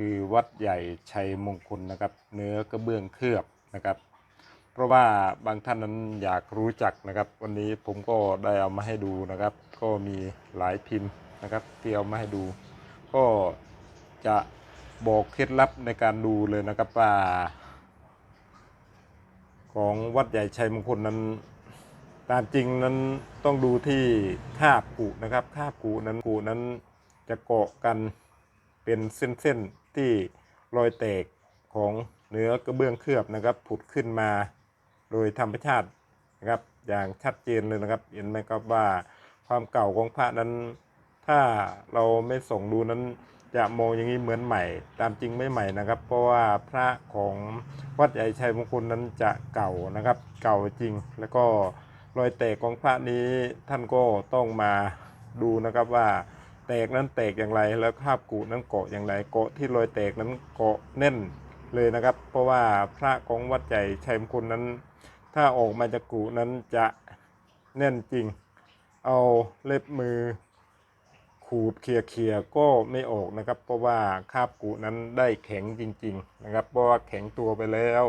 คือวัดใหญ่ชัยมงคลนะครับ เนื้อกระเบื้องเคลือบนะครับ เพราะว่าบางท่านนั้นอยากรู้จักนะครับ วันนี้ผมก็ได้เอามาให้ดูนะครับ ก็มีหลายพิมพ์นะครับที่เอามาให้ดู ก็จะบอกเคล็ดลับในการดูเลยนะครับว่าของวัดใหญ่ชัยมงคลนั้นตามจริงนั้นต้องดูที่คาบกุนะครับคาบกุนั้นกุนั้นจะเกาะกัน เป็นเส้นๆที่รอยแตกของเนื้อกระเบื้องเคลือบนะครับผุดขึ้นมา โดยธรรมชาตินะครับอย่างชัดเจนเลยนะครับ เห็นไหมครับว่าความเก่าของพระนั้น ถ้าเราไม่ส่องดูนั้นจะมองอย่างนี้เหมือนใหม่ ตามจริงไม่ใหม่นะครับ เพราะว่าพระของวัดใหญ่ชัยมงคลนั้นจะเก่านะครับ เก่าจริง แล้วก็รอยแตกของพระนี้ท่านก็ต้องมาดูนะครับว่า แตกนั้นแตกอย่างไร แล้วคาบกุนั้นเกาะอย่างไรเกาะที่รอยแตกนั้นเกาะแน่นเลยนะครับ เพราะว่าพระของวัดใหญ่ชัยมงคลนั้น ถ้าออกมาจากกุนั้นจะแน่นจริง เอาเล็บมือ ขูดเคลียร์เคลียก็ไม่ออกนะครับ เพราะว่าคาบกุนั้นได้แข็งจริง ๆ นะครับ เพราะว่าแข็งตัวไปแล้ว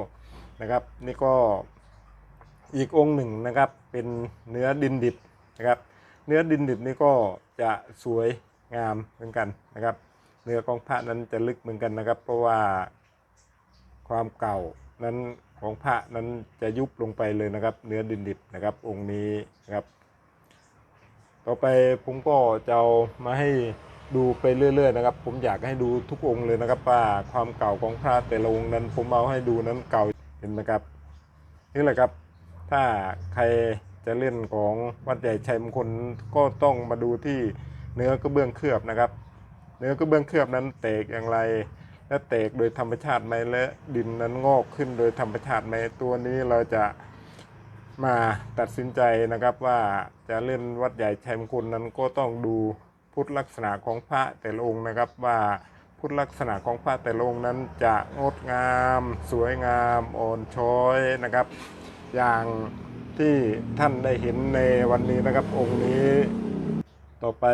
นะครับ นี่ก็อีกองค์หนึ่งนะครับเป็นเนื้อดินดิบนะครับ เนื้อดินดิบนี่ก็จะสวย งามเหมือนกันนะครับ เนื้อของพระนั้นจะลึกเหมือนกันนะครับ เพราะว่าความเก่านั้นของพระนั้นจะยุบลงไปเลยนะครับ เนื้อดินดิบนะครับ องค์นี้นะครับ ต่อไปผมก็จะเอามาให้ดูไปเรื่อย ๆ นะครับ ผมอยากให้ดูทุกองค์เลยนะครับ ว่าความเก่าของพระแต่ละองค์นั้น ผมเอาให้ดูนั้นเก่าเห็นไหมครับนี่แหละครับ ถ้าใครจะเล่นของวัดใหญ่ชัยมงคลก็ต้องมาดูที่ เนื้อกระเบื้องเคลือบนะครับ เนื้อกระเบื้องเคลือบนั้นแตกอย่างไร และแตกโดยธรรมชาติไหมและดินนั้นงอกขึ้นโดยธรรมชาติไหมตัวนี้เราจะมาตัดสินใจนะครับว่าจะเล่นวัดใหญ่ชัยมงคลนั้นก็ต้องดูพุทธลักษณะของพระแต่ละองค์นะครับว่าพุทธลักษณะของพระแต่ละองค์นั้นจะงดงาม สวยงามอ่อนช้อยนะครับ อย่างที่ท่านได้เห็นในวันนี้นะครับองค์นี้ ต่อไป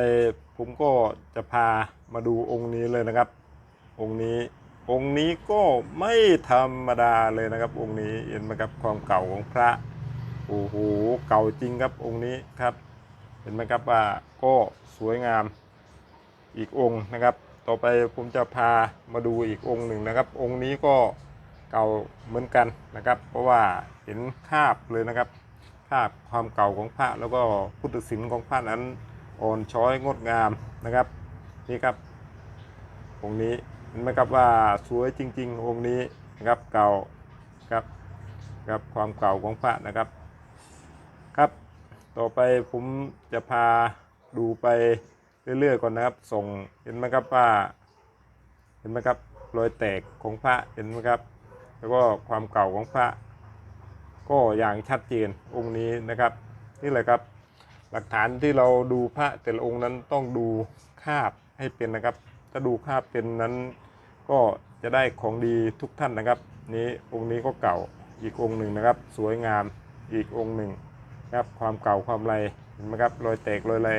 ผมก็จะพามาดูองค์นี้เลยนะครับ องค์นี้องค์นี้ก็ไม่ธรรมดาเลยนะครับ องค์นี้เห็นไหมครับความเก่าของพระโอ้โหเก่าจริงครับองค์นี้ครับ เห็นไหมครับว่าก็สวยงามอีกองค์นะครับ ต่อไปผมจะพามาดูอีกองค์หนึ่งนะครับ องค์นี้ก็เก่าเหมือนกันนะครับ เพราะว่าเห็นคาบเลยนะครับคาบความเก่าของพระแล้วก็พุทธศิลป์ของพระนั้น อ่อนช้อยงดงามนะครับ นี่ครับองค์นี้เห็นไหมครับว่าสวยจริง ๆ องค์นี้นะครับเก่าครับครับความเก่าของพระนะครับครับ ต่อไปผมจะพาดูไปเรื่อยๆก่อนนะครับ ส่งเห็นไหมครับว่าเห็นไหมครับรอยแตกของพระเห็นไหมครับ แล้วก็ความเก่าของพระ ก็อย่างชัดเจนองค์นี้นะครับ นี่แหละครับ หลักฐานที่เราดูพระแต่ละองค์นั้นต้องดูคาบให้เป็นนะครับ ถ้าดูคาบเป็นนั้นก็จะได้ของดีทุกท่านนะครับ นี้องค์นี้ก็เก่าอีกองค์หนึ่งนะครับ สวยงามอีกองค์หนึ่งครับความเก่าความไรเห็นไหมครับรอยแตกรอยไร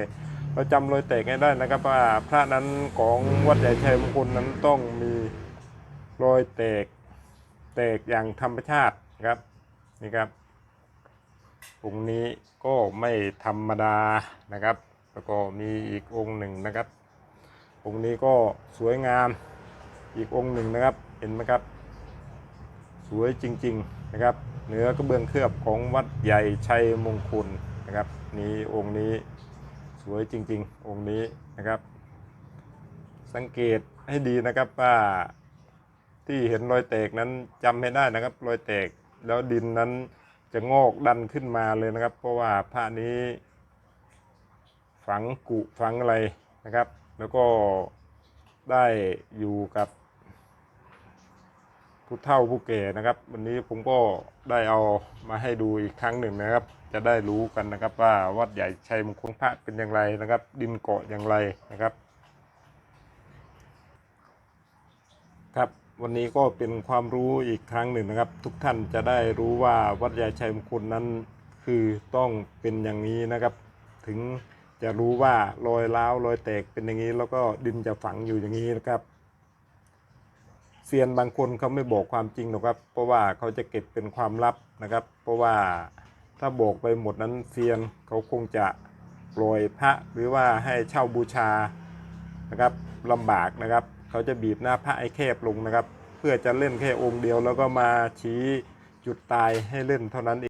เราจำรอยแตกให้ได้นะครับว่าพระนั้นของวัดใหญ่ชัยมงคลนั้นต้องมีรอยแตกแตกอย่างธรรมชาติครับนี่ครับ องค์นี้ก็ไม่ธรรมดานะครับ แล้วก็มีอีกองค์หนึ่งนะครับ องค์นี้ก็สวยงามอีกองค์หนึ่งนะครับเห็นไหมครับ สวยจริงๆนะครับเนื้อกระเบื้องเคลือบของวัดใหญ่ชัยมงคลนะครับ นี้องค์นี้สวยจริง ๆ องค์นี้นะครับ สังเกตให้ดีนะครับว่าที่เห็นรอยแตกนั้นจำให้ได้นะครับ รอยแตกแล้วดินนั้น จะงอกดันขึ้นมาเลยนะครับ เพราะว่าพระนี้ ฝังกุฝังอะไรนะครับ แล้วก็ได้อยู่กับผู้เฒ่าผู้แก่นะครับ วันนี้ผมก็ได้เอามาให้ดูอีกครั้งหนึ่งนะครับ จะได้รู้กันนะครับว่าวัดใหญ่ชัยมงคลพระเป็นอย่างไรนะครับ ดินเกาะอย่างไรนะครับครับ วันนี้ก็เป็นความรู้อีกครั้งหนึ่งนะครับ ทุกท่านจะได้รู้ว่าวัดใหญ่ชัยมงคลนั้น คือต้องเป็นอย่างนี้นะครับ ถึงจะรู้ว่ารอยร้าวรอยแตกเป็นอย่างนี้ แล้วก็ดินจะฝังอยู่อย่างนี้นะครับเซียนบางคนเขาไม่บอกความจริงหรอกครับ เพราะว่าเขาจะเก็บเป็นความลับนะครับ เพราะว่าถ้าบอกไปหมดนั้นเซียนเขาคงจะปล่อยพระหรือว่าให้เช่าบูชานะครับลำบากนะครับ เขาจะบีบหน้าพระให้แคบลงนะครับ เพื่อจะเล่นแค่องค์เดียวแล้วก็มาชี้จุดตายให้เล่นเท่านั้นเอง